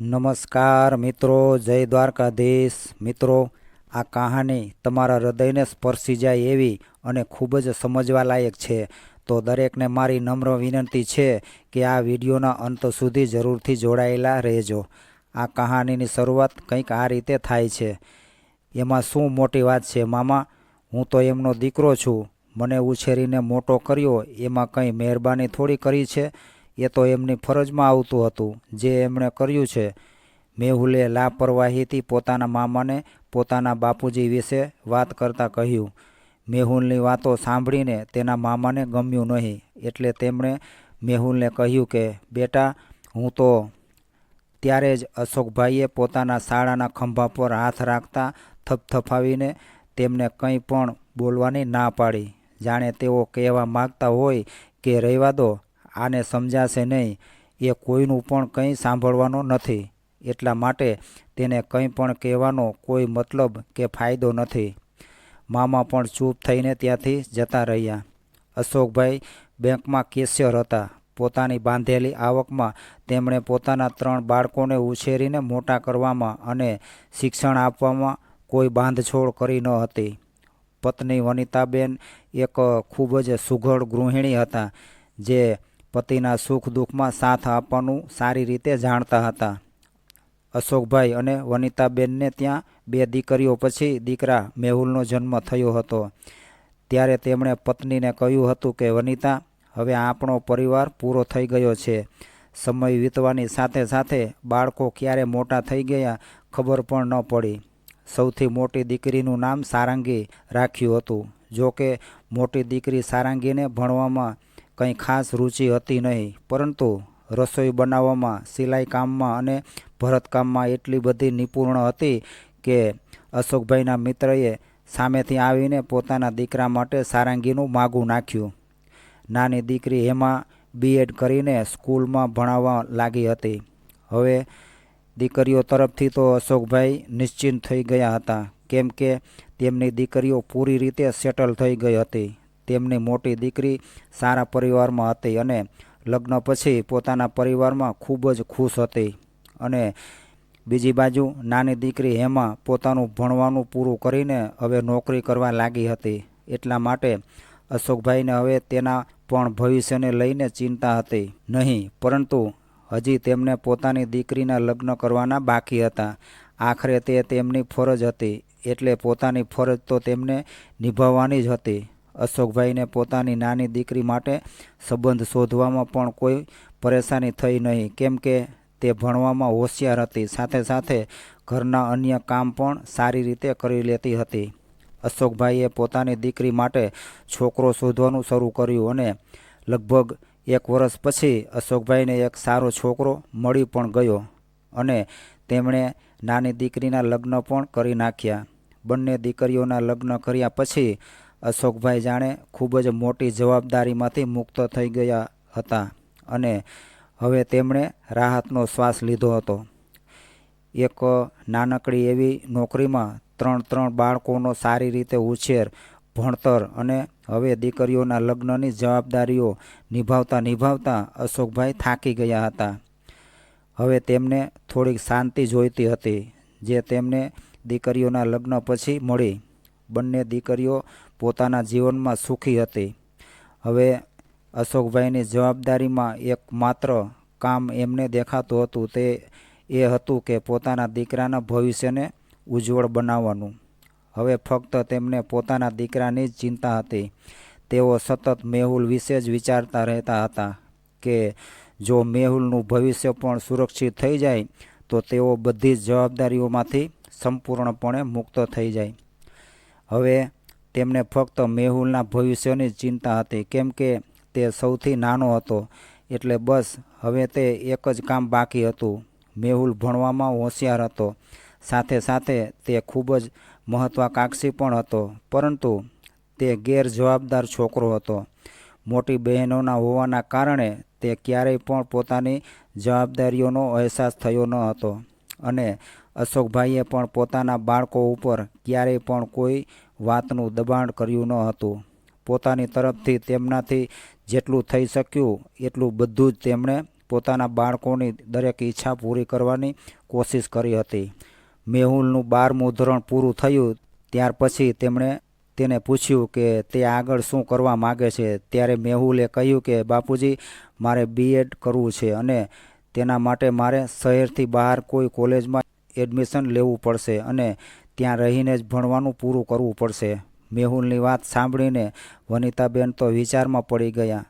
નમસ્કાર મિત્રો, જય દ્વારકાધીશ. મિત્રો, આ કહાની તમારા હૃદયને સ્પર્શી જાય એવી અને ખૂબ જ સમજવા લાયક છે. તો દરેકને મારી નમ્ર વિનંતી છે કે આ વિડીયોના અંત સુધી જરૂરથી જોડાયેલા રહેજો. આ કહાનીની શરૂઆત કંઈક આ રીતે થાય છે. એમાં શું મોટી વાત છે, મામા? હું તો એમનો દીકરો છું. મને ઉછેરીને મોટો કર્યો, એમાં કંઈ મહેરબાની થોડી કરી છે? એ તો એમની ફરજમાં આવતું હતું. જે એમણે કર્યું છે. મેહુલે લાપરવાહીથી પોતાના મામાને પોતાના બાપુજી વિશે વાત કરતાં કહ્યું. મેહુલની વાતો સાંભળીને તેના મામાને ગમ્યું નહીં. એટલે તેમણે મેહુલને કહ્યું કે, બેટા, હું તો ત્યારે જ અશોકભાઈએ પોતાના શાળાના ખંભા પર હાથ રાખતા થપથપાવીને તેમને કંઈ પણ બોલવાની ના પાડી. જાણે તેઓ કહેવા માગતા હોય કે, રહેવા દો આને સમજાશે નહીં. એ કોઈનું પણ કંઈ સાંભળવાનો નથી. એટલા માટે તેને કંઈ પણ કહેવાનો કોઈ મતલબ કે ફાયદો નથી. મામા પણ ચૂપ થઈને ત્યાંથી જતા રહ્યા. અશોકભાઈ બેંકમાં કેશિયર હતા. પોતાની બાંધેલી આવકમાં તેમણે પોતાના ત્રણ બાળકોને ઉછેરીને મોટા કરવામાં અને શિક્ષણ આપવામાં કોઈ બાંધછોડ કરી ન હતી. પત્ની વનિતાબેન એક ખૂબ જ સુઘડ ગૃહિણી હતા, જે પતિના સુખ દુઃખમાં સાથ આપવાનું સારી રીતે જાણતા હતા. અશોકભાઈ અને વનિતાબેનને ત્યાં બે દીકરીઓ પછી દીકરા મેહુલનો જન્મ થયો હતો. ત્યારે તેમણે પત્નીને કહ્યું હતું કે, વનિતા, હવે આપણો પરિવાર પૂરો થઈ ગયો છે. સમય વીતવાની સાથે સાથે બાળકો ક્યારે મોટા થઈ ગયા ખબર પણ ન પડી. સૌથી મોટી દીકરીનું નામ સારંગી રાખ્યું હતું. જો કે મોટી દીકરી સારંગીને ભણવામાં કંઈ ખાસ રુચિ હતી નહીં, પરંતુ રસોઈ બનાવવામાં, સિલાઈ કામમાં અને ભરતકામમાં એટલી બધી નિપુણ હતી કે અશોકભાઈના મિત્રએ સામેથી આવીને પોતાના દીકરા માટે સારંગીનું માગું નાખ્યું. નાની દીકરી હેમા બીએડ કરીને સ્કૂલમાં ભણાવવા લાગી હતી. હવે દીકરીઓ તરફથી તો અશોકભાઈ નિશ્ચિંત થઈ ગયા હતા, કેમ કે તેમની દીકરીઓ પૂરી રીતે સેટલ થઈ ગઈ હતી. તેમની મોટી દીકરી સારા પરિવારમાં હતી અને લગ્ન પછી પોતાના પરિવારમાં ખૂબ જ ખુશ હતી. અને બીજી બાજુ નાની દીકરી હેમા પોતાનું ભણવાનું પૂરું કરીને હવે નોકરી કરવા લાગી હતી. એટલા માટે અશોકભાઈને હવે તેના પણ ભવિષ્યને લઈને ચિંતા હતી. નહીં, પરંતુ હજી તેમને પોતાની દીકરીના લગ્ન કરવાના બાકી હતા. આખરે તે તેમની ફરજ હતી. એટલે પોતાની ફરજ તો તેમને નિભાવવાની જ હતી. અશોકભાઈને પોતાની નાની દીકરી માટે સંબંધ શોધવામાં પણ કોઈ પરેશાની થઈ નહીં. કેમ કે તે ભણવામાં હોશિયાર હતી. સાથે સાથે ઘરના અન્ય કામ પણ સારી રીતે કરી લેતી હતી. અશોકભાઈએ પોતાની દીકરી માટે છોકરો શોધવાનું શરૂ કર્યું અને લગભગ એક વર્ષ પછી અશોકભાઈને એક સારો છોકરો મળી પણ ગયો અને તેમણે નાની દીકરીના લગ્ન પણ કરી નાખ્યા. બંને દીકરીઓના લગ્ન કર્યા પછી અશોકભાઈ જાણે ખૂબ જ મોટી જવાબદારીમાંથી મુક્ત થઈ ગયા હતા અને હવે તેમણે રાહતનો શ્વાસ લીધો હતો. એક નાનકડી એવી નોકરીમાં ત્રણ ત્રણ બાળકોનો સારી રીતે ઉછેર, ભણતર અને હવે દીકરીઓના લગ્નની જવાબદારીઓ નિભાવતા નિભાવતા અશોકભાઈ થાકી ગયા હતા. હવે તેમને થોડીક શાંતિ જોઈતી હતી, જે તેમને દીકરીઓના લગ્ન પછી મળી. બંને દીકરીઓ પોતાના જીવનમાં સુખી હતી. હવે અશોકભાઈની જવાબદારીમાં એકમાત્ર કામ એમને દેખાતું હતું તે એ હતું કે પોતાના દીકરાના ભવિષ્યને ઉજ્જવળ બનાવવાનું. હવે ફક્ત તેમને પોતાના દીકરાની જ ચિંતા હતી. તેઓ સતત મેહુલ વિશે જ વિચારતા રહેતા હતા કે જો મેહુલનું ભવિષ્ય પણ સુરક્ષિત થઈ જાય, તો તેઓ બધી જ જવાબદારીઓમાંથી સંપૂર્ણપણે મુક્ત થઈ જાય. હવે તેમને ફક્ત મેહુલના ભવિષ્યની ચિંતા હતી, કેમ કે તે સૌથી નાનો હતો. એટલે બસ, હવે તે એક જ કામ બાકી હતું. મેહુલ ભણવામાં હોશિયાર હતો. સાથે સાથે તે ખૂબ જ મહત્વાકાંક્ષી પણ હતો, પરંતુ તે ગેરજવાબદાર છોકરો હતો. મોટી બહેનોના હોવાના કારણે તે ક્યારેય પણ પોતાની જવાબદારીઓનો અહેસાસ થયો ન હતો. અને અશોકભાઈએ પણ પોતાના બાળકો ઉપર ક્યારેય પણ કોઈ વાતનું દબાણ કર્યું ન હતું. પોતાની તરફથી તેમનાથી જેટલું થઈ શક્યું એટલું બધું જ તેમણે પોતાના બાળકોની દરેક ઈચ્છા પૂરી કરવાની કોશિશ કરી હતી. મેહુલનું બારમું ધોરણ પૂરું થયું ત્યાર પછી તેમણે તેને પૂછ્યું કે તે આગળ શું કરવા માગે છે? ત્યારે મેહુલે કહ્યું કે, બાપુજી, મારે બીએડ કરવું છે અને તેના માટે મારે શહેરથી બહાર કોઈ કોલેજમાં એડમિશન લેવું પડશે અને ત્યાં રહીને જ ભણવાનું પૂરું કરવું પડશે. મેહુલની વાત સાંભળીને વનિતાબેન તો વિચારમાં પડી ગયા.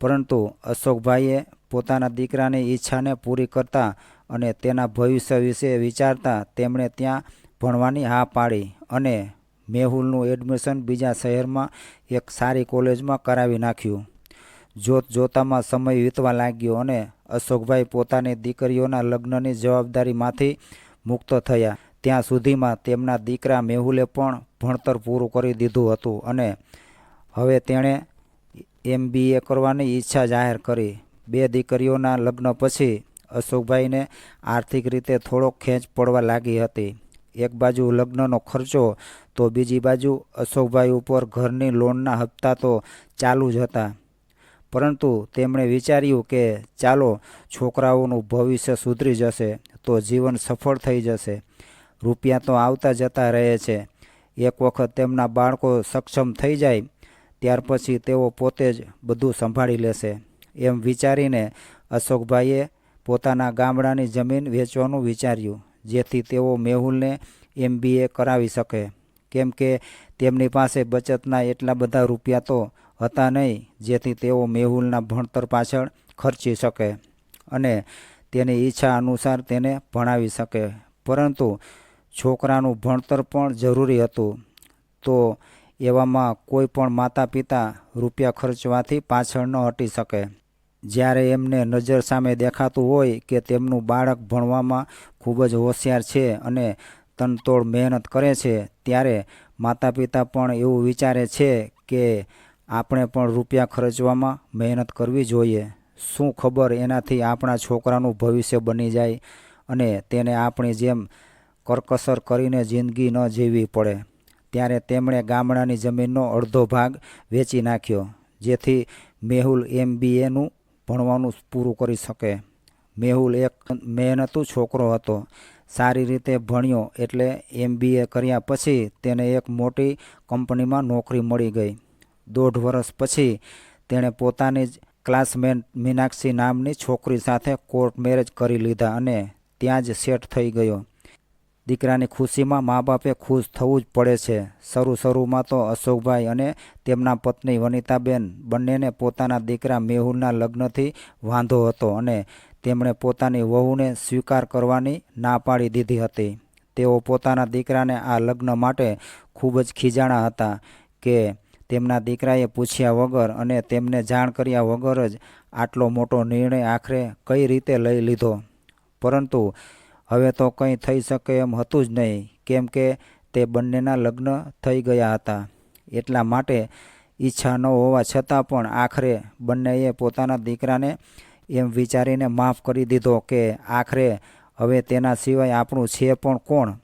પરંતુ અશોકભાઈએ પોતાના દીકરાની ઈચ્છાને પૂરી કરતા અને તેના ભવિષ્ય વિશે વિચારતા તેમણે ત્યાં ભણવાની હા પાડી અને મેહુલનું એડમિશન બીજા શહેરમાં એક સારી કોલેજમાં કરાવી નાખ્યું. જોત જોતામાં સમય વીતવા લાગ્યો અને અશોકભાઈ પોતાની દીકરીઓના લગ્નની જવાબદારીમાંથી મુક્ત થયા. ત્યાં સુધીમાં તેમના દીકરા મેહુલે પણ ભણતર પૂરું કરી દીધું હતું અને હવે તેણે એમબીએ કરવાની ઈચ્છા જાહેર કરી. બે દીકરીઓના લગ્ન પછી અશોકભાઈને આર્થિક રીતે થોડોક ખેંચ પડવા લાગી હતી. એક બાજુ લગ્નનો ખર્ચો, તો બીજી બાજુ અશોકભાઈ ઉપર ઘરની લોનના હપ્તા તો ચાલુ જ હતા. પરંતુ તેમણે વિચાર્યું કે ચાલો, છોકરાઓનું ભવિષ્ય સુધરી જશે, તો જીવન સફળ થઈ જશે. રૂપિયા તો આવતા જતા રહે છે. એક વખત તેમના બાળકો સક્ષમ થઈ જાય, ત્યાર પછી તેઓ પોતે જ બધું સંભાળી લેશે. એમ વિચારીને અશોકભાઈએ પોતાના ગામડાની જમીન વેચવાનું વિચાર્યું, જેથી તેઓ મેહુલને એમબીએ કરાવી શકે. કેમ કે તેમની પાસે બચતના એટલા બધા રૂપિયા તો હતા નહીં, જેથી તેઓ મેહુલના ભણતર પાછળ ખર્ચી શકે અને તેની ઈચ્છા અનુસાર તેને ભણાવી શકે. પરંતુ છોકરાનું ભણતર પણ જરૂરી હતું. તો એવામાં કોઈ પણ માતા પિતા રૂપિયા ખર્ચવાથી પાછળ ન હટી શકે. જ્યારે એમને નજર સામે દેખાતું હોય કે તેમનું બાળક ભણવામાં ખૂબ જ હોશિયાર છે અને તનતોડ મહેનત કરે છે, ત્યારે માતા પિતા પણ એવું વિચારે છે કે આપણે પણ રૂપિયા ખર્ચવામાં મહેનત કરવી જોઈએ. શું ખબર એનાથી આપણા છોકરાનું ભવિષ્ય બની જાય અને તેને આપણી જેમ કરકસર કરીને જિંદગી ન જીવવી પડે. ત્યારે તેમણે ગામડાની જમીનનો અડધો ભાગ વેચી નાખ્યો, જેથી મેહુલ એમબીએનું ભણવાનું પૂરું કરી શકે. મેહુલ એક મહેનતુ છોકરો હતો. સારી રીતે ભણ્યો એટલે એમબીએ કર્યા પછી તેને એક મોટી કંપનીમાં નોકરી મળી ગઈ. દોઢ વર્ષ પછી તેણે પોતાની જ ક્લાસમેટ મીનાક્ષી નામની છોકરી સાથે કોર્ટ મેરેજ કરી લીધા અને ત્યાં જ સેટ થઈ ગયો. દીકરાની ખુશીમાં મા બાપે ખુશ થવું જ પડે છે. શરૂ શરૂમાં તો અશોકભાઈ અને તેમના પત્ની વનિતાબેન બંનેને પોતાના દીકરા મેહુલના લગ્નથી વાંધો હતો અને તેમણે પોતાની વહુને સ્વીકાર કરવાની ના પાડી દીધી હતી. તેઓ પોતાના દીકરાને આ લગ્ન માટે ખૂબ જ ખીજાણા હતા કે તેમના દીકરાએ પૂછ્યા વગર અને તેમને જાણ કર્યા વગર જ આટલો મોટો નિર્ણય આખરે કઈ રીતે લઈ લીધો. પરંતુ હવે તો કંઈ થઈ શકે એમ હતું જ નહીં, કેમ કે તે બંનેના લગ્ન થઈ ગયા હતા. એટલા માટે ઈચ્છા ન હોવા છતાં પણ આખરે બંનેએ પોતાના દીકરાને એમ વિચારીને માફ કરી દીધો કે આખરે હવે તેના સિવાય આપણું છે પણ કોણ?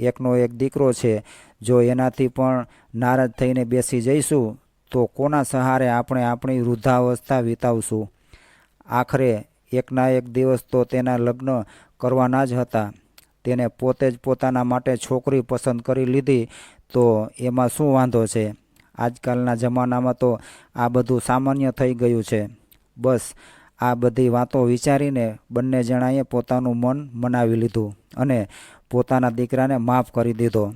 એકનો એક દીકરો છે. જો એનાથી પણ નારાજ થઈને બેસી જઈશું, તો કોના સહારે આપણે આપણી વૃદ્ધાવસ્થા વિતાવશું? આખરે એકના એક દિવસ તો તેના લગ્ન કરવાના જ હતા. તેને પોતે જ પોતાના માટે છોકરી પસંદ કરી લીધી તો એમાં શું વાંધો છે? આજકાલના જમાનામાં તો આ બધું સામાન્ય થઈ ગયું છે. બસ, આ બધી વાતો વિચારીને બંને જણાએ પોતાનું મન મનાવી લીધું અને પોતાના દીકરાને માફ કરી દીધો.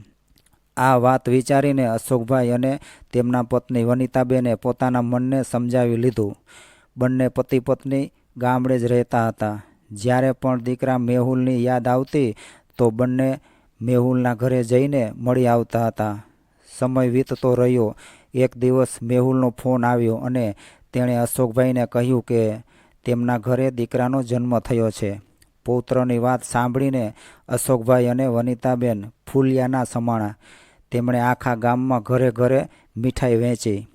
આ વાત વિચારીને અશોકભાઈ અને તેમના પત્ની વનિતાબેને પોતાના મનને સમજાવી લીધું. બંને પતિ પત્ની ગામડે જ રહેતા હતા. જ્યારે પણ દીકરા મેહુલની યાદ આવતી, તો બંને મેહુલના ઘરે જઈને મળી આવતા હતા. સમય વીતતો રહ્યો. એક દિવસ મેહુલનો ફોન આવ્યો અને તેણે અશોકભાઈને કહ્યું કે તેમના ઘરે દીકરાનો જન્મ થયો છે. પૌત્રની વાત સાંભળીને અશોકભાઈ અને વનિતાબેન ફૂલિયાના સમાણા તેમણે આખા ગામમાં ઘરે ઘરે મીઠાઈ વહેંચી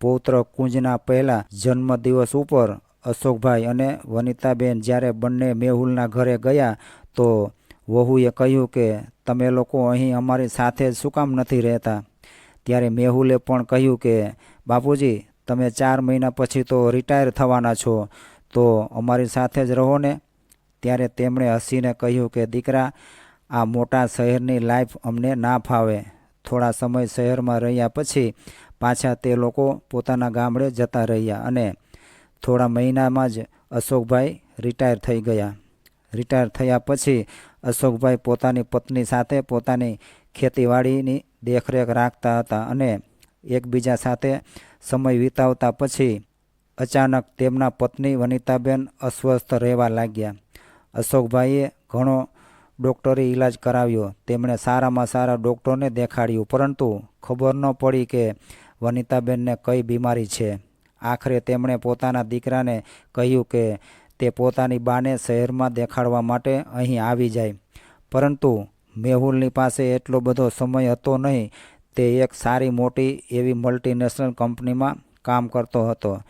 પૌત્ર કુંજના પહેલા જન્મદિવસ ઉપર અશોકભાઈ અને વનિતાબેન જ્યારે બંને મેહુલના ઘરે ગયા, તો વહુએ કહ્યું કે, તમે લોકો અહીં અમારી સાથે શું કામ નથી રહેતા? ત્યારે મેહુલે પણ કહ્યું કે, બાપુજી, તમે ચાર મહિના પછી તો રિટાયર થવાના છો, તો અમારી સાથે જ રહો ને. ત્યારે તેમણે હસીને કહ્યું કે, દીકરા, આ મોટા શહેરની લાઈફ અમને ના ફાવે. થોડા સમય શહેરમાં રહ્યા પછી પાછા તે લોકો પોતાના ગામડે જતા રહ્યા અને થોડા મહિનામાં જ અશોકભાઈ રિટાયર થઈ ગયા. રિટાયર થયા પછી અશોકભાઈ પોતાની પત્ની સાથે પોતાની ખેતીવાડીની દેખરેખ રાખતા હતા અને એકબીજા સાથે સમય વિતાવતા પછી અચાનક તેમના પત્ની વનિતાબેન અસ્વસ્થ રહેવા લાગ્યા. અશોકભાઈએ ઘણો ડૉક્ટરી ઈલાજ કરાવ્યો. તેમણે સારામાં સારા ડૉક્ટરને દેખાડ્યું, પરંતુ ખબર ન પડી કે વનિતાબેનને કઈ બીમારી છે. આખરે તેમણે પોતાના દીકરાને કહ્યું કે તે પોતાની બાને શહેરમાં દેખાડવા માટે અહીં આવી જાય. પરંતુ મેહુલની પાસે એટલો બધો સમય હતો નહીં, તે એક સારી મોટી એવી મલ્ટીનેશનલ કંપનીમાં કામ કરતો હતો.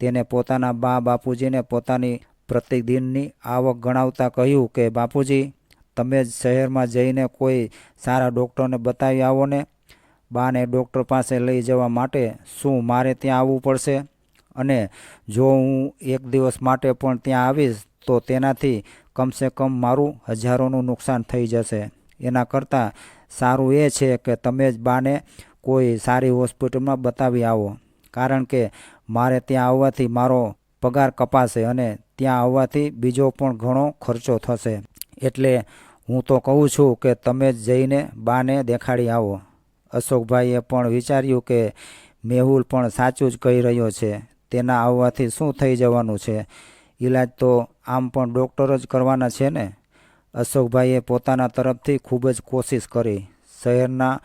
તેને પોતાના બા બાપુજીને પોતાની પ્રતિદિનની આવક ગણાવતા કહ્યું કે, બાપુજી, તમે જ શહેરમાં જઈને કોઈ સારા ડૉક્ટરને બતાવી આવો ને બાને ડૉક્ટર પાસે લઈ જવા માટે શું મારે ત્યાં આવવું પડશે? અને જો હું એક દિવસ માટે પણ ત્યાં આવીશ, તો તેનાથી કમસે કમ મારું હજારોનું નુકસાન થઈ જશે. એના કરતાં સારું એ છે કે તમે જ બાને કોઈ સારી હોસ્પિટલમાં બતાવી આવો. કારણ કે મારે ત્યાં આવવાથી મારો પગાર કપાશે અને ત્યાં આવવાથી બીજો પણ ઘણો ખર્ચો થશે. એટલે હું તો કહું છું કે તમે જ જઈને બાને દેખાડી આવો. અશોકભાઈએ પણ વિચાર્યું કે મેહુલ પણ સાચું જ કહી રહ્યો છે. તેના આવવાથી શું થઈ જવાનું છે? ઈલાજ તો આમ પણ ડૉક્ટર જ કરવાના છે ને? અશોકભાઈએ પોતાના તરફથી ખૂબ જ કોશિશ કરી. શહેરના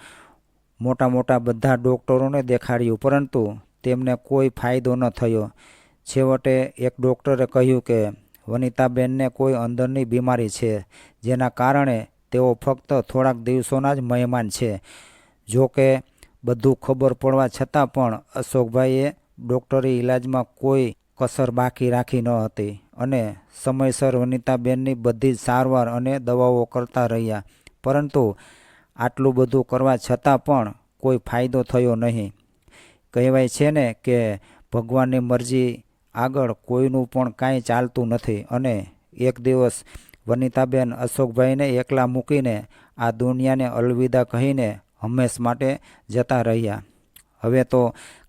મોટા મોટા બધા ડૉક્ટરોને દેખાડ્યું, પરંતુ તેમને કોઈ ફાયદો ન થયો. છેવટે એક ડૉક્ટરે કહ્યું કે, વનિતાબેનને કોઈ અંદરની બીમારી છે, જેના કારણે તેઓ ફક્ત થોડાક દિવસોના જ મહેમાન છે. જો કે બધું ખબર પડવા છતાં પણ અશોકભાઈએ ડૉક્ટરી ઈલાજમાં કોઈ કસર બાકી રાખી ન હતી અને સમયસર વનિતાબેનની બધી જ સારવાર અને દવાઓ કરતા રહ્યા. પરંતુ આટલું બધું કરવા છતાં પણ કોઈ ફાયદો થયો નહીં. કહેવાય છે ને કે ભગવાનની મરજી આગળ કોઈનું પણ કાંઈ ચાલતું નથી અને એક દિવસ વનિતાબેન અશોકભાઈને એકલા મૂકીને આ દુનિયાને અલવિદા કહીને હંમેશ માટે જતા રહ્યા. હવે તો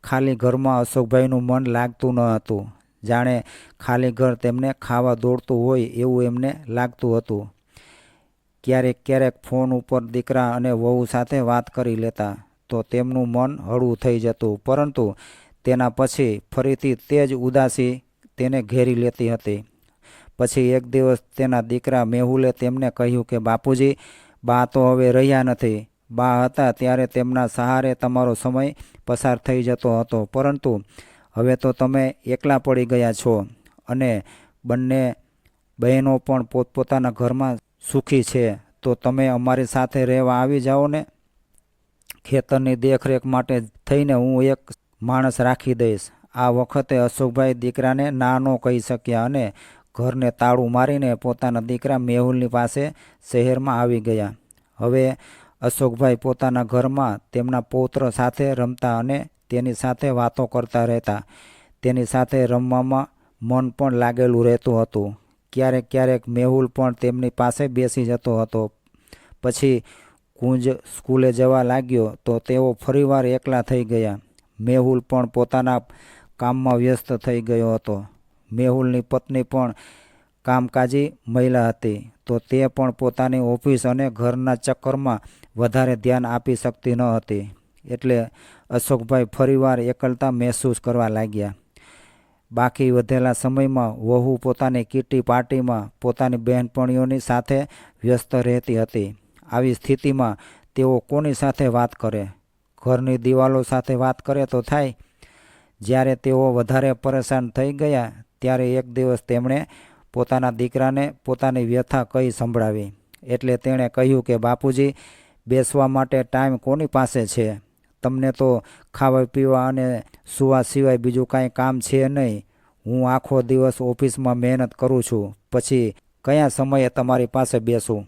ખાલી ઘરમાં અશોકભાઈનું મન લાગતું ન હતું. જાણે ખાલી ઘર તેમને ખાવા દોડતું હોય એવું એમને લાગતું હતું. ક્યારેક ક્યારેક ફોન ઉપર દીકરા અને વહુ સાથે વાત કરી લેતા, તો તેમનું મન હળવું થઈ જતું, પરંતુ તેના પછી ફરીથી તે જ ઉદાસી તેને ઘેરી લેતી હતી. પછી એક દિવસ તેના દીકરા મેહુલે તેમને કહ્યું કે, બાપુજી, બા તો હવે રહ્યા નથી. બા હતા ત્યારે તેમના સહારે તમારો સમય પસાર થઈ જતો હતો. પરંતુ હવે તો તમે એકલા પડી ગયા છો અને બંને બહેનો પણ પોતપોતાના ઘરમાં સુખી છે. તો તમે અમારી સાથે રહેવા આવી જાઓ ને. ખેતરની દેખરેખ માટે થઈને હું એક માણસ રાખી દઈશ. આ વખતે અશોકભાઈ દીકરાને ના ન કહી શક્યા અને ઘરને તાળું મારીને પોતાના દીકરા મેહુલની પાસે શહેરમાં આવી ગયા. હવે અશોકભાઈ પોતાના ઘરમાં તેમના પૌત્ર સાથે રમતા અને તેની સાથે વાતો કરતા રહેતા. તેની સાથે રમવામાં મન પણ લાગેલું રહેતું હતું. ક્યારેક ક્યારેક મેહુલ પણ તેમની પાસે બેસી જતો હતો. પછી કુંજ સ્કૂલે જવા લાગ્યો તો તેઓ ફરીવાર એકલા થઈ ગયા. મેહુલ પણ પોતાના કામમાં વ્યસ્ત થઈ ગયો હતો. મેહુલની પત્ની પણ કામકાજી મહિલા હતી તો તે પણ પોતાની ઓફિસ અને ઘરના ચક્કરમાં વધારે ધ્યાન આપી શકતી ન હતી. એટલે અશોકભાઈ ફરીવાર એકલતા મહેસૂસ કરવા લાગ્યા. બાકી વધેલા સમયમાં વહુ પોતાની કીટી પાર્ટીમાં પોતાની બહેનપણીઓની સાથે વ્યસ્ત રહેતી હતી. આવી સ્થિતિમાં તેઓ કોની સાથે વાત કરે? ઘરની દિવાલો સાથે વાત કરે તો થાય. જ્યારે તેઓ વધારે પરેશાન થઈ ગયા, ત્યારે એક દિવસ તેમણે પોતાના દીકરાને પોતાની વ્યથા કહી સંભળાવી. એટલે તેણે કહ્યું કે, બાપુજી બેસવા માટે ટાઈમ કોની પાસે છે? તમને તો ખાવા, પીવા અને સુવા સિવાય બીજું કાંઈ કામ છે નહીં. હું આખો દિવસ ઓફિસમાં મહેનત કરું છું. પછી કયા સમયે તમારી પાસે બેસું?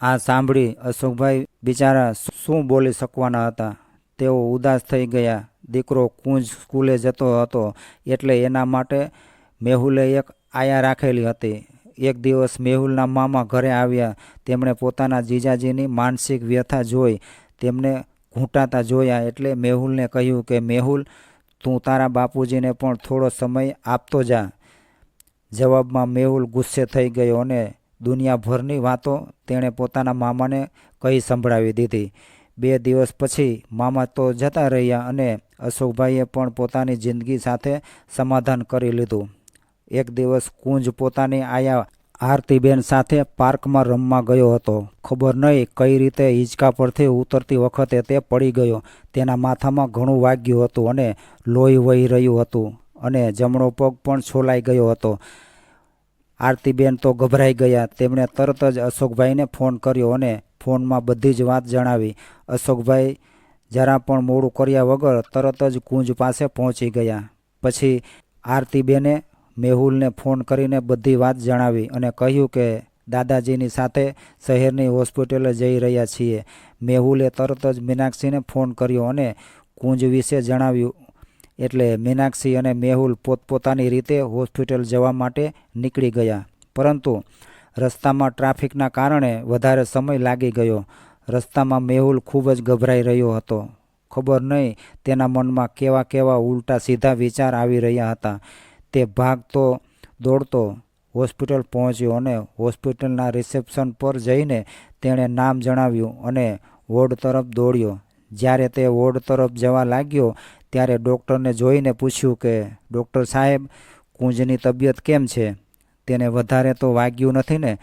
આ સાંભળી અશોકભાઈ બિચારા શું બોલી શકવાના હતા? તેઓ ઉદાસ થઈ ગયા. દીકરો કુંજ સ્કૂલે જતો હતો એટલે એના માટે મેહુલે એક આયા રાખેલી હતી. એક દિવસ મેહુલના મામા ઘરે આવ્યા. તેમણે પોતાના જીજાજીની માનસિક વ્યથા જોઈ. તેમને ઘૂંટાતા જોયા એટલે મેહુલને કહ્યું કે, મેહુલ, તું તારા બાપુજીને પણ થોડો સમય આપતો જા. જવાબમાં મેહુલ ગુસ્સે થઈ ગયો અને દુનિયાભરની વાતો તેણે પોતાના મામાને કહી સંભળાવી દીધી. બે દિવસ પછી મામા તો જતા રહ્યા અને અશોકભાઈએ પણ પોતાની જિંદગી સાથે સમાધાન કરી લીધું. એક દિવસ કુંજ પોતાની આયા આરતીબેન સાથે પાર્કમાં રમવા ગયો હતો. ખબર નહીં કઈ રીતે હિંચકા પરથી ઉતરતી વખતે તે પડી ગયો. તેના માથામાં ઘણું વાગ્યું હતું અને લોહી વહી રહ્યું હતું અને જમણો પગ પણ છોલાઈ ગયો હતો. આરતીબેન તો ગભરાઈ ગયા. તેમણે તરત જ અશોકભાઈને ફોન કર્યો અને ફોનમાં બધી જ વાત જણાવી. અશોકભાઈ જરા પણ મોડું કર્યા વગર તરત જ કુંજ પાસે પહોંચી ગયા. પછી આરતીબેને મેહુલને ફોન કરીને બધી વાત જણાવી અને કહ્યું કે દાદાજીની સાથે શહેરની હોસ્પિટલે જઈ રહ્યા છીએ. મેહુલે તરત જ મીનાક્ષીને ફોન કર્યો અને કુંજ વિશે જણાવ્યું. એટલે મીનાક્ષી અને મેહુલ પોતપોતાની રીતે હોસ્પિટલ જવા માટે નીકળી ગયા. પરંતુ રસ્તામાં ટ્રાફિકના કારણે વધારે સમય લાગી ગયો. રસ્તામાં મેહુલ ખૂબ જ ગભરાઈ રહ્યો હતો. ખબર નહીં તેના મનમાં કેવા કેવા ઉલટા સીધા વિચાર આવી રહ્યા હતા. તે ભાગતો દોડતો હોસ્પિટલ પહોંચ્યો અને હોસ્પિટલના રિસેપ્શન પર જઈને તેણે નામ જણાવ્યું અને વોર્ડ તરફ દોડ્યો. જ્યારે તે વોર્ડ તરફ જવા લાગ્યો, ત્યારે ડૉક્ટરને જોઈને પૂછ્યું કે, ડૉક્ટર સાહેબ, કુંજની તબિયત કેમ છે? તેને વધારે તો વાગ્યું નથી ને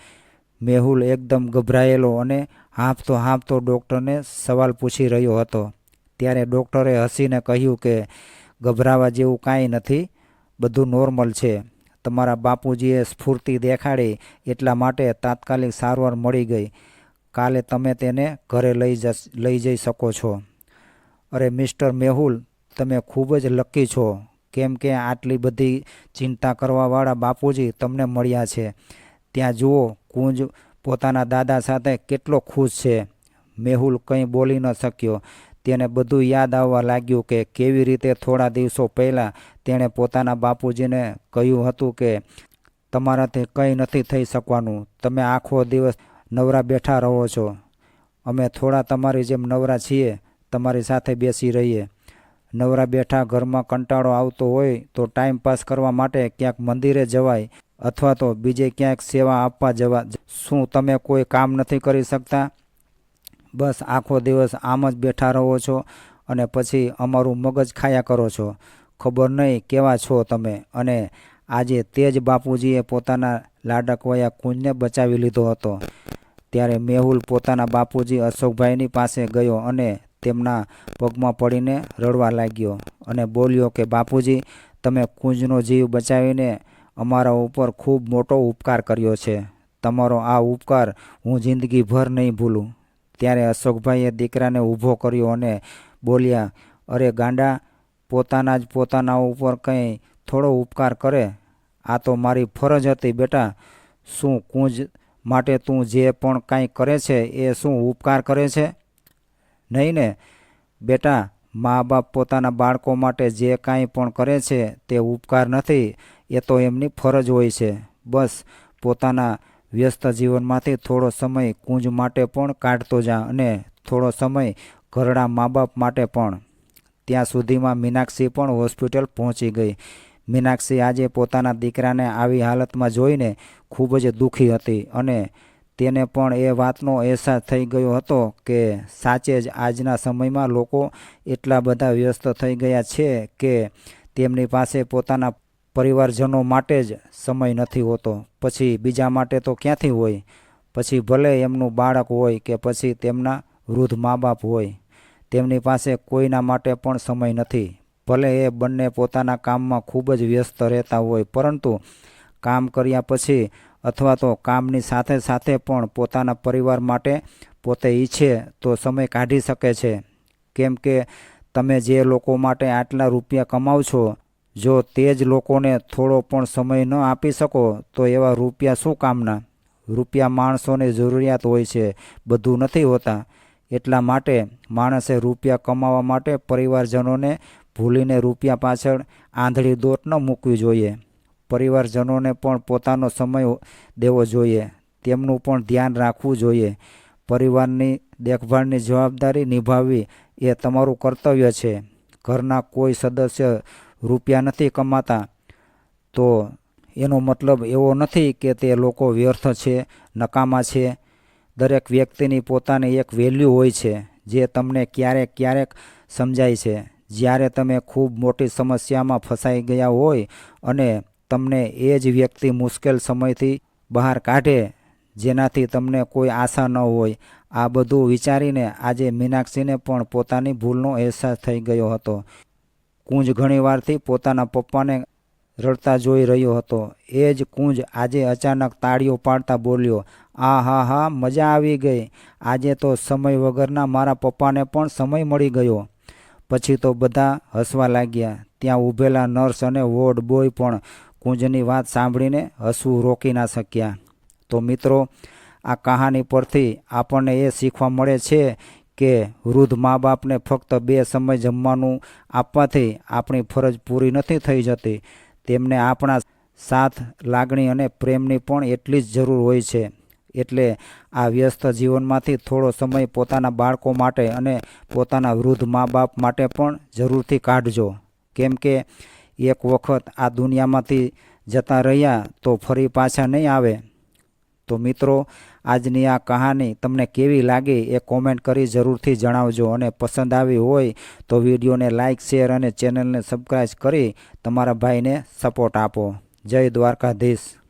મેહુલ એકદમ ગભરાયેલો અને હાંફતો હાંફતો ડૉક્ટરને સવાલ પૂછી રહ્યો હતો. ત્યારે ડૉક્ટરે હસીને કહ્યું કે, ગભરાવા જેવું કાંઈ નથી. બધું નોર્મલ છે. તમારા બાપુજીએ સ્ફૂર્તિ દેખાડી એટલા માટે તાત્કાલિક સારવાર મળી ગઈ. કાલે તમે તેને ઘરે લઈ જશ લઈ જઈ શકો છો. અરે મિસ્ટર મેહુલ, તમે ખૂબ જ લકી છો. કેમ કે આટલી બધી ચિંતા કરવાવાળા બાપુજી તમને મળ્યા છે. ત્યાં જુઓ, કુંજ પોતાના દાદા સાથે કેટલો ખુશ છે. મેહુલ કંઈ બોલી ન શક્યો. તેને બધું યાદ આવવા લાગ્યું કે કેવી રીતે થોડા દિવસો પહેલાં તેણે પોતાના બાપુજીને કહ્યું હતું કે, તમારાથી કંઈ નથી થઈ શકવાનું. તમે આખો દિવસ નવરા બેઠા રહો છો. અમે થોડા તમારી જેમ નવરા છીએ. તમારી સાથે બેસી રહીએ. નવરા બેઠા ઘરમાં કંટાળો આવતો હોય તો ટાઈમ પાસ કરવા માટે ક્યાંક મંદિરે જવાય અથવા તો બીજે ક્યાંક સેવા આપવા જવા. શું તમે કોઈ કામ નથી કરી શકતા? બસ આખો દિવસ આમ જ બેઠા રહો છો અને પછી અમારું મગજ ખાયા કરો છો. ખબર નહીં કેવા છો તમે? અને આજે તે જ બાપુજીએ પોતાના લાડકવાયા કુંજને બચાવી લીધો હતો. ત્યારે મેહુલ પોતાના બાપુજી અશોકભાઈની પાસે ગયો અને તેમના પગમાં પડીને રડવા લાગ્યો અને બોલ્યો કે, બાપુજી, તમે કુંજનો જીવ બચાવીને અમારા ઉપર ખૂબ મોટો ઉપકાર કર્યો છે. તમારો આ ઉપકાર હું જિંદગીભર નહીં ભૂલું. ત્યારે અશોકભાઈએ દીકરાને ઊભો કર્યો અને બોલ્યા, અરે ગાંડા, પોતાના જ પોતાના ઉપર કંઈ થોડો ઉપકાર કરે? આ તો મારી ફરજ હતી બેટા. શું કુંજ માટે તું જે પણ કાંઈ કરે છે એ શું ઉપકાર કરે છે? નહીં ને. બેટા મા બાપ પોતાના બાળકો માટે જે કાંઈ પણ કરે છે તે ઉપકાર નથી. એ તો એમની ફરજ હોય છે. બસ, પોતાના વ્યસ્ત જીવનમાંથી થોડો સમય કુંજ માટે પણ કાઢતો જા અને થોડો સમય ઘરડા મા બાપ માટે પણ. ત્યાં સુધીમાં મીનાક્ષી પણ હોસ્પિટલ પહોંચી ગઈ. મીનાક્ષી આજે પોતાના દીકરાને આવી હાલતમાં જોઈને ખૂબ જ દુઃખી હતી અને તેને પણ એ વાતનો અહેસાસ થઈ ગયો હતો કે સાચે જ આજના સમયમાં લોકો એટલા બધા વ્યસ્ત થઈ ગયા છે કે તેમની પાસે પોતાના પરિવારજનો માટે જ સમય નથી હોતો. પછી બીજા માટે તો ક્યાંથી હોય? પછી ભલે એમનું બાળક હોય કે પછી તેમના વૃદ્ધ મા બાપ હોય, તેમની પાસે કોઈના માટે પણ સમય નથી. ભલે એ બંને પોતાના કામમાં ખૂબ જ વ્યસ્ત રહેતા હોય, પરંતુ કામ કર્યા પછી અથવા તો કામની સાથે સાથે પણ પોતાના પરિવાર માટે પોતે ઈચ્છે તો સમય કાઢી શકે છે. કેમ કે તમે જે લોકો માટે આટલા રૂપિયા કમાવ છો જો તે જ લોકોને થોડો પણ સમય ન આપી શકો, તો એવા રૂપિયા શું કામના? રૂપિયા માણસોની જરૂરિયાત હોય છે, બધું નથી હોતા. એટલા માટે માણસે રૂપિયા કમાવા માટે પરિવારજનોને ભૂલીને રૂપિયા પાછળ આંધળી દોટ ન મૂકવી જોઈએ. પરિવારજનોને પણ પોતાનો સમય દેવો જોઈએ. તેમનું પણ ધ્યાન રાખવું જોઈએ. પરિવારની દેખભાળની જવાબદારી નિભાવવી એ તમારું કર્તવ્ય છે. ઘરના કોઈ સદસ્ય રૂપિયા નથી કમાતા, તો એનો મતલબ એવો નથી કે તે લોકો વ્યર્થ છે, નકામા છે. દરેક વ્યક્તિની પોતાની એક વેલ્યુ હોય છે, જે તમને ક્યારેક ક્યારેક સમજાય છે. જ્યારે તમે ખૂબ મોટી સમસ્યામાં ફસાઈ ગયા હોય અને તમને એ જ વ્યક્તિ મુશ્કેલ સમયથી બહાર કાઢે, જેનાથી તમને કોઈ આશા ન હોય, આ બધું વિચારીને આજે મીનાક્ષીને પણ પોતાની ભૂલનો અહેસાસ થઈ ગયો હતો. કુંજ ઘણીવારથી પોતાના પપ્પાને રડતા જોઈ રહ્યો હતો. એ જ કુંજ આજે અચાનક તાળીઓ પાડતા બોલ્યો, આ, હા હા, મજા આવી ગઈ. આજે તો સમય વગરના મારા પપ્પાને પણ સમય મળી ગયો. પછી તો બધા હસવા લાગ્યા. ત્યાં ઊભેલા નર્સ અને વોર્ડ બોય પણ કુંજની વાત સાંભળીને હસવું રોકી ના શક્યા. તો મિત્રો, આ કહાની પરથી આપણને એ શીખવા મળે છે કે વૃદ્ધ મા બાપને ફક્ત બે સમય જમવાનું આપવાથી આપણી ફરજ પૂરી નથી થઈ જતી. તેમને આપણા સાથ, લાગણી અને પ્રેમની પણ એટલી જ જરૂર હોય છે. એટલે આ વ્યસ્ત જીવનમાંથી થોડો સમય પોતાના બાળકો માટે અને પોતાના વૃદ્ધ મા બાપ માટે પણ જરૂરથી કાઢજો. કેમ કે એક વખત આ દુનિયામાંથી જતા રહ્યા તો ફરી પાછા નહીં આવે. તો મિત્રો આજની આ કહાની તમને કેવી લાગી એ કોમેન્ટ કરી જરૂરથી જણાવજો અને પસંદ આવી હોય તો વિડીયોને લાઇક શેર અને ચેનલને સબસ્ક્રાઈબ કરી તમારા ભાઈને સપોર્ટ આપો. જય દ્વારકાધીશ.